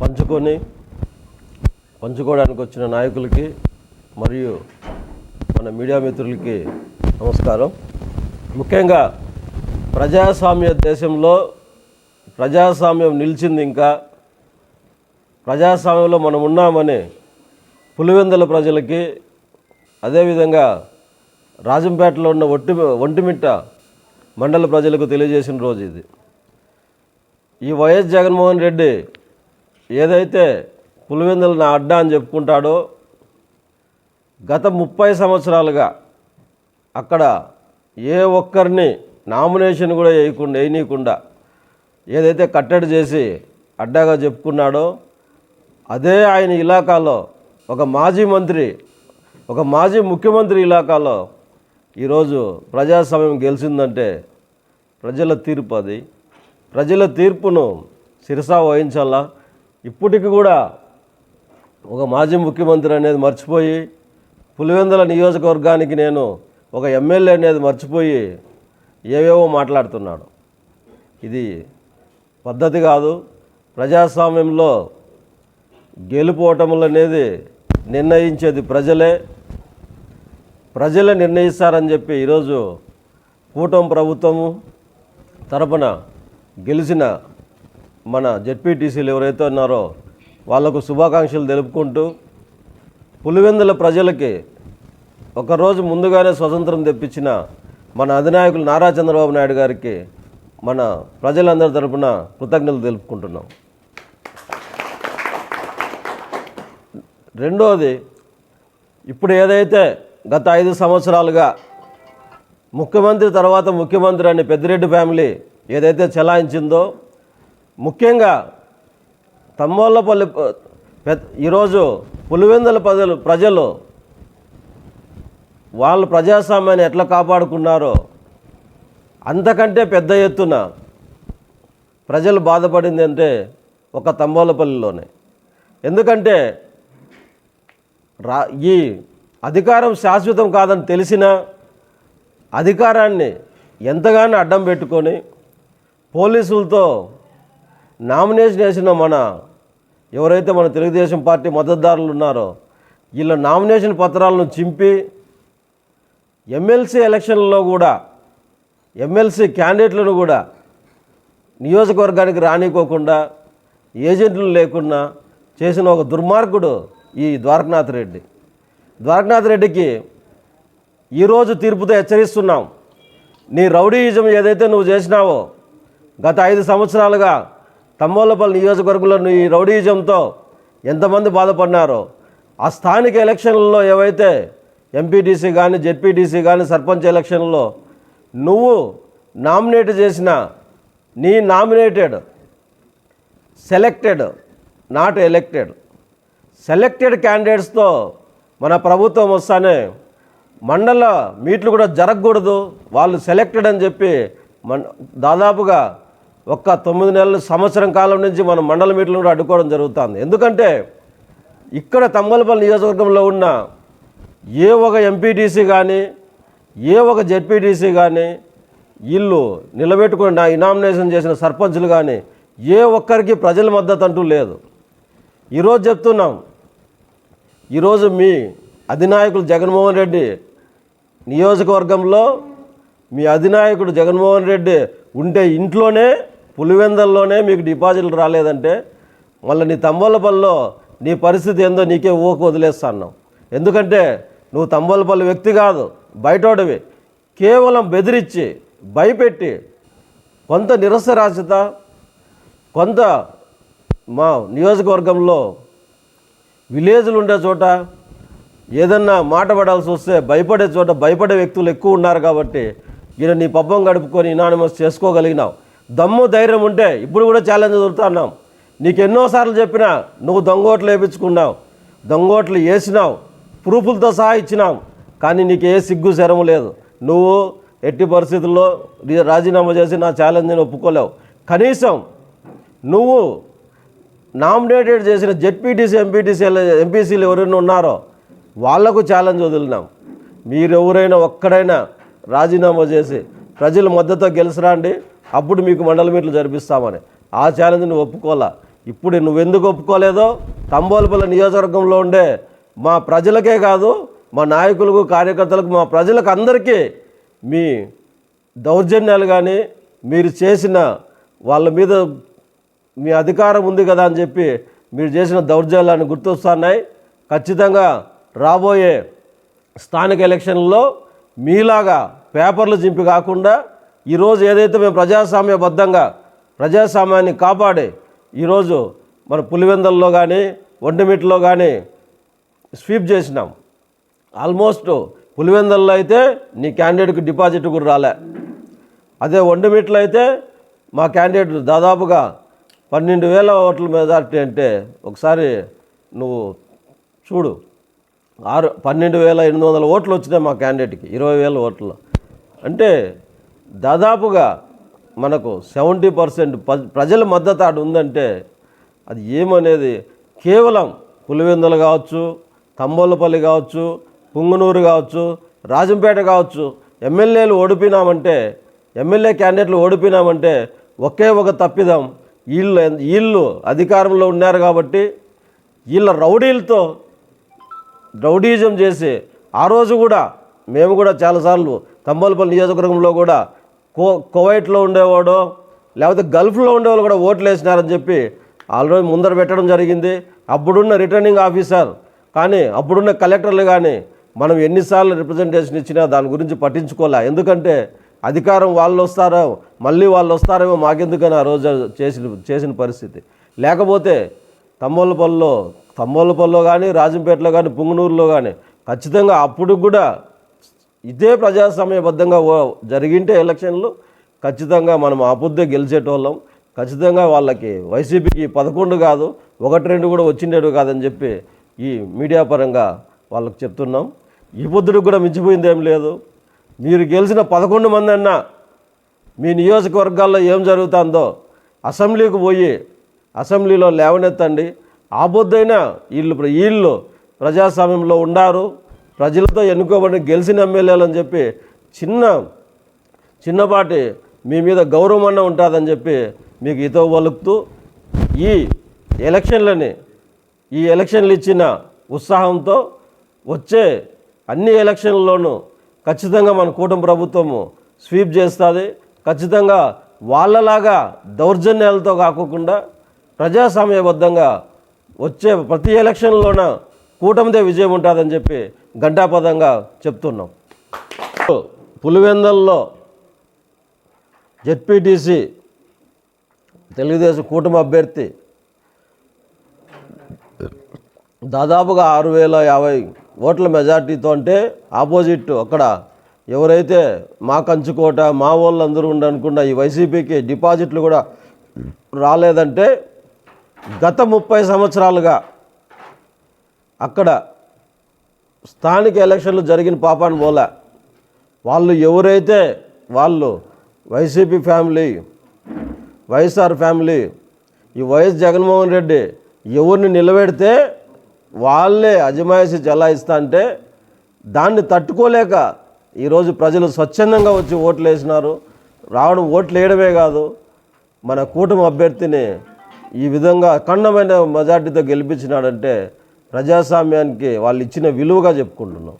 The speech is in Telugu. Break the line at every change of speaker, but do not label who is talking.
పంచుకొని పంచుకోవడానికి వచ్చిన నాయకులకి మరియు మన మీడియా మిత్రులకి నమస్కారం. ముఖ్యంగా ప్రజాస్వామ్య దేశంలో ప్రజాస్వామ్యం నిలిచింది ఇంకా. ప్రజాస్వామ్యంలో మనం ఉన్నామని పులివెందుల ప్రజలకి అదేవిధంగా రాజంపేటలో ఉన్న ఒట్టి ఒంటిమిట్ట మండల ప్రజలకు తెలియజేసిన రోజు ఇది. ఈ వైఎస్ జగన్మోహన్ రెడ్డి ఏదైతే పులివెందులు నా అడ్డా అని చెప్పుకుంటాడో గత ముప్పై సంవత్సరాలుగా అక్కడ ఏ ఒక్కరిని నామినేషన్ కూడా వేయకుండా వేయనీయకుండా ఏదైతే కట్టడి చేసి అడ్డాగా చెప్పుకున్నాడో అదే ఆయన ఇలాకాలో ఒక మాజీ మంత్రి ఒక మాజీ ముఖ్యమంత్రి ఇలాకాలో ఈరోజు ప్రజాస్వామ్యం గెలిచిందంటే ప్రజల తీర్పు అది. ప్రజల తీర్పును శిరసా వహించాలా? ఇప్పటికి కూడా ఒక మాజీ ముఖ్యమంత్రి అనేది మర్చిపోయి పులివెందుల నియోజకవర్గానికి నేను ఒక ఎమ్మెల్యే అనేది మర్చిపోయి ఏవేవో మాట్లాడుతున్నాడు. ఇది పద్ధతి కాదు. ప్రజాస్వామ్యంలో గెలుపోవటములు అనేది నిర్ణయించేది ప్రజలే. ప్రజలే నిర్ణయిస్తారని చెప్పి ఈరోజు కూటమి ప్రభుత్వము తరపున గెలిచిన మన జెడ్పీటీసీలు ఎవరైతే ఉన్నారో వాళ్ళకు శుభాకాంక్షలు తెలుపుకుంటూ పులివెందుల ప్రజలకి ఒకరోజు ముందుగానే స్వతంత్రం తెప్పించిన మన అధినాయకులు నారా చంద్రబాబు నాయుడు గారికి మన ప్రజలందరి తరపున కృతజ్ఞతలు తెలుపుకుంటున్నాం. రెండోది ఇప్పుడు ఏదైతే గత ఐదు సంవత్సరాలుగా ముఖ్యమంత్రి తర్వాత ముఖ్యమంత్రి అనే పెద్దిరెడ్డి ఫ్యామిలీ ఏదైతే చెలాయించిందో ముఖ్యంగా తమ్మోళ్ళపల్లి ఈరోజు పులివెందుల ప్రజలు ప్రజలు వాళ్ళు ప్రజాస్వామ్యాన్ని ఎట్లా కాపాడుకున్నారో అంతకంటే పెద్ద ఎత్తున ప్రజలు బాధపడింది అంటే ఒక తంబోలపల్లిలోనే ఎందుకంటే రా ఈ అధికారం శాశ్వతం కాదని తెలిసిన అధికారాన్ని ఎంతగానో అడ్డం పెట్టుకొని పోలీసులతో నామినేషన్ వేసిన మన ఎవరైతే మన తెలుగుదేశం పార్టీ మద్దతుదారులు ఉన్నారో వీళ్ళ నామినేషన్ పత్రాలను చింపి ఎమ్మెల్సీ ఎలక్షన్లలో కూడా ఎమ్మెల్సీ క్యాండిడేట్లను కూడా నియోజకవర్గానికి రానికోకుండా ఏజెంట్లు లేకుండా చేసిన ఒక దుర్మార్గుడు ఈ ద్వారకనాథ్ రెడ్డి. ద్వారకనాథ్ రెడ్డికి ఈరోజు తీర్పుతో హెచ్చరిస్తున్నాం. నీ రౌడీయిజం ఏదైతే నువ్వు చేసినావో గత ఐదు సంవత్సరాలుగా తమ్మోలపల్లి నియోజకవర్గంలో ఈ రౌడీజంతో ఎంతమంది బాధపడినారో ఆ స్థానిక ఎలక్షన్లలో ఏవైతే ఎంపీటీసీ కానీ జెడ్పీటీసీ కానీ సర్పంచ్ ఎలక్షన్లో నువ్వు నామినేట్ చేసిన నీ nominated selected not elected selected క్యాండిడేట్స్తో మన ప్రభుత్వం వస్తానే మండల మీట్లు కూడా జరగకూడదు. వాళ్ళు సెలెక్టెడ్ అని చెప్పి మన దాదాపుగా ఒక్క తొమ్మిది నెలల సంవత్సరం కాలం నుంచి మనం మండల మీటర్లు కూడా అడ్డుకోవడం జరుగుతుంది. ఎందుకంటే ఇక్కడ తమ్మలపల్లి నియోజకవర్గంలో ఉన్న ఏ ఒక ఎంపీటీసీ కానీ ఏ ఒక జెడ్పీటీసీ కానీ వీళ్ళు నిలబెట్టుకుని నా ఇనామినేషన్ చేసిన సర్పంచులు కానీ ఏ ఒక్కరికి ప్రజల మద్దతు అంటూ లేదు. ఈరోజు చెప్తున్నాం ఈరోజు మీ అధినాయకులు జగన్మోహన్ రెడ్డి నియోజకవర్గంలో మీ అధినాయకుడు జగన్మోహన్ రెడ్డి ఉంటే ఇంట్లోనే పులివెందల్లోనే మీకు డిపాజిట్లు రాలేదంటే మళ్ళీ నీ తంబోలపల్లిలో నీ పరిస్థితి ఏందో నీకే ఊహకు వదిలేస్తాను ఎందుకంటే నువ్వు తంబోలపల్లి వ్యక్తి కాదు బయటోడవి. కేవలం బెదిరించి భయపెట్టి కొంత నిరసరాస్యత కొంత మా నియోజకవర్గంలో విలేజ్లు ఉండే చోట ఏదన్నా మాట పడాల్సి వస్తే భయపడే చోట భయపడే వ్యక్తులు ఎక్కువ ఉన్నారు కాబట్టి ఈయన నీ పబ్బం గడుపుకొని ఇనానిమస్ చేసుకోగలిగినావు. దమ్ము ధైర్యం ఉంటే ఇప్పుడు కూడా ఛాలెంజ్ దొరుకుతున్నాం నీకు ఎన్నోసార్లు చెప్పినా నువ్వు దొంగోట్లు వేయించుకున్నావు దొంగోట్లు వేసినావు ప్రూఫులతో సహా ఇచ్చినాం కానీ నీకు ఏ సిగ్గు శరము లేదు. నువ్వు ఎట్టి పరిస్థితుల్లో రాజీనామా చేసి నా ఛాలెంజ్ని ఒప్పుకోలేవు. కనీసం నువ్వు నామినేటెడ్ చేసిన జెడ్పీటీసీ ఎంపీటీసీ ఎంపీసీలు ఎవరైనా ఉన్నారో వాళ్ళకు ఛాలెంజ్ వదిలినాం. మీరెవరైనా ఒక్కడైనా రాజీనామా చేసి ప్రజల మద్దతు గెలిచిరాండి అప్పుడు మీకు మండల మీట్లు జరిపిస్తామని. ఆ ఛాలెంజ్ని ఒప్పుకోలే ఇప్పుడు నువ్వెందుకు ఒప్పుకోలేదో? తంబోలపల్లి నియోజకవర్గంలో ఉండే మా ప్రజలకే కాదు మా నాయకులకు కార్యకర్తలకు మా ప్రజలకు అందరికీ మీ దౌర్జన్యాలు కానీ మీరు చేసిన వాళ్ళ మీద మీ అధికారం ఉంది కదా అని చెప్పి మీరు చేసిన దౌర్జన్యాలను గుర్తొస్తున్నాయి ఖచ్చితంగా రాబోయే స్థానిక ఎలక్షన్లో మీలాగా పేపర్లు చింపి కాకుండా ఈరోజు ఏదైతే మేము ప్రజాస్వామ్యబద్ధంగా ప్రజాస్వామ్యాన్ని కాపాడి ఈరోజు మన పులివెందల్లో కానీ ఒంటిమిట్లో కానీ స్వీప్ చేసినాం. ఆల్మోస్ట్ పులివెందల్లో అయితే నీ క్యాండిడేట్కి డిపాజిట్ కూడా రాలే. అదే ఒంటిమిట్లో అయితే మా క్యాండిడేట్ దాదాపుగా పన్నెండు వేల ఓట్ల మెజార్టీ అంటే ఒకసారి నువ్వు చూడు. ఆరు పన్నెండు వేల ఎనిమిది వందల ఓట్లు వచ్చినాయి మా క్యాండిడేట్కి ఇరవై వేల ఓట్లు. అంటే దాదాపుగా మనకు సెవెంటీ పర్సెంట్ ప్రజల మద్దతు ఆడు ఉందంటే అది ఏమనేది కేవలం పులివెందులు కావచ్చు తంబోలపల్లి కావచ్చు పుంగనూరు కావచ్చు రాజంపేట కావచ్చు ఎమ్మెల్యేలు ఓడిపోయినామంటే ఎమ్మెల్యే క్యాండిడేట్లు ఓడిపోయినామంటే ఒకే ఒక తప్పిదం. వీళ్ళు వీళ్ళు అధికారంలో ఉన్నారు కాబట్టి వీళ్ళ రౌడీలతో రౌడీజం చేసి ఆ రోజు కూడా మేము కూడా చాలాసార్లు తంబోలపల్లి నియోజకవర్గంలో కూడా కో కువైట్లో ఉండేవాడు లేకపోతే గల్ఫ్లో ఉండేవాళ్ళు కూడా ఓట్లు వేసినారని చెప్పి ఆల్రెడీ ముందర పెట్టడం జరిగింది. అప్పుడున్న రిటర్నింగ్ ఆఫీసర్ కానీ అప్పుడున్న కలెక్టర్లు కానీ మనం ఎన్నిసార్లు రిప్రజెంటేషన్ ఇచ్చినా దాని గురించి పట్టించుకోలే. ఎందుకంటే అధికారం వాళ్ళు వస్తారో మళ్ళీ వాళ్ళు వస్తారేమో మాకెందుకని ఆ రోజు చేసిన చేసిన పరిస్థితి. లేకపోతే తమ్మోళ్ళపల్లిలో తమ్మోళ్ళపల్లిలో కానీ రాజంపేటలో కానీ పుంగనూరులో కానీ ఖచ్చితంగా అప్పుడు కూడా ఇదే ప్రజాస్వామ్యబద్ధంగా జరిగింటే ఎలక్షన్లు ఖచ్చితంగా మనం ఆపుద్దే గెలిచేటోళ్ళం. ఖచ్చితంగా వాళ్ళకి వైసీపీకి పదకొండు కాదు ఒకటి రెండు కూడా వచ్చిండేడు కాదని చెప్పి ఈ మీడియా పరంగా వాళ్ళకి చెప్తున్నాం. ఈ పొద్దుడికి కూడా మించిపోయింది ఏం లేదు. మీరు గెలిచిన పదకొండు మంది అన్నా మీ నియోజకవర్గాల్లో ఏం జరుగుతుందో అసెంబ్లీకి పోయి అసెంబ్లీలో లేవనెత్తండి. ఆ పొద్దైనా వీళ్ళు వీళ్ళు ప్రజాస్వామ్యంలో ఉండారు. ప్రజలతో ఎన్నుకోబడిన గెలిచిన ఎమ్మెల్యేలు అని చెప్పి చిన్న చిన్నపాటి మీ మీద గౌరవం అన్న ఉంటుందని చెప్పి మీకు ఇతో వలుపుతూ ఈ ఎలక్షన్లని ఈ ఎలక్షన్లు ఇచ్చిన ఉత్సాహంతో వచ్చే అన్ని ఎలక్షన్లలోనూ ఖచ్చితంగా మన కూటమి ప్రభుత్వము స్వీప్ చేస్తుంది. ఖచ్చితంగా వాళ్ళలాగా దౌర్జన్యాలతో కాకుండా ప్రజాస్వామ్యబద్ధంగా వచ్చే ప్రతి ఎలక్షన్లోన కూటమిదే విజయం ఉంటుందని చెప్పి గంటాపదంగా చెప్తున్నాం. పులివెందల్లో జెడ్పీటీసీ తెలుగుదేశం కూటమి అభ్యర్థి దాదాపుగా ఆరు వేల యాభై ఓట్ల మెజార్టీతో అంటే ఆపోజిట్ అక్కడ ఎవరైతే మా కంచుకోట మా వాళ్ళు అందరూ ఉండనుకున్న ఈ వైసీపీకి డిపాజిట్లు కూడా రాలేదంటే గత ముప్పై సంవత్సరాలుగా అక్కడ స్థానిక ఎలక్షన్లు జరిగిన పాపాన్ని పోలే. వాళ్ళు ఎవరైతే వాళ్ళు వైసీపీ ఫ్యామిలీ వైఎస్ఆర్ ఫ్యామిలీ ఈ వైఎస్ జగన్మోహన్ రెడ్డి ఎవరిని నిలబెడితే వాళ్ళే అజమాయిషి చెలాయిస్తా అంటే దాన్ని తట్టుకోలేక ఈరోజు ప్రజలు స్వచ్ఛందంగా వచ్చి ఓట్లు వేసినారు రావడం ఓట్లు వేయడమే కాదు మన కూటమి అభ్యర్థిని ఈ విధంగా అఖండమైన మెజార్టీతో గెలిపించినాడంటే ప్రజాస్వామ్యానికి వాళ్ళు ఇచ్చిన విలువగా చెప్పుకుంటున్నాం.